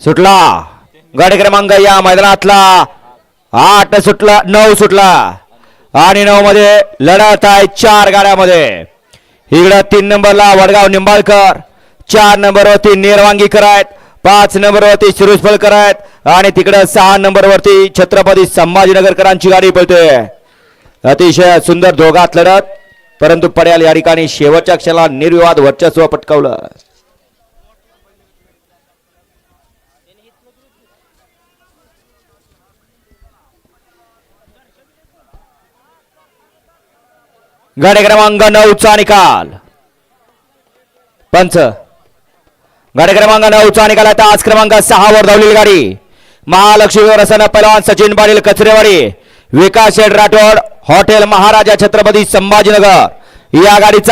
सुटला. गड क्रमांक या मैदानातला. आठ सुटला नऊ सुटला. आणि नऊ मध्ये लढत आहे चार गाड्यामध्ये. इकडं तीन नंबरला वडगाव निंबाळकर चार नंबरवरती नेरवांगीकर आहेत पाच नंबरवरती शिरुसफळकर आहेत आणि तिकडं सहा नंबरवरती छत्रपती संभाजीनगरकरांची गाडी पळते. अतिशय सुंदर दोघात लढत परंतु पड्याल या ठिकाणी शेवटच्या क्षणाला निर्विवाद वर्चस्व पटकावलं. गाडी क्रमांक नऊचा निकाल. पंच. गाडी क्रमांक नऊचा निकाल आता आज क्रमांक सहा वर धावलेली गाडी. महालक्ष्मी रसन पहलवान सचिन पाटील कचरेवाडी विकास शेठ राठोड हॉटेल महाराजा छत्रपती संभाजीनगर. या गाडीचा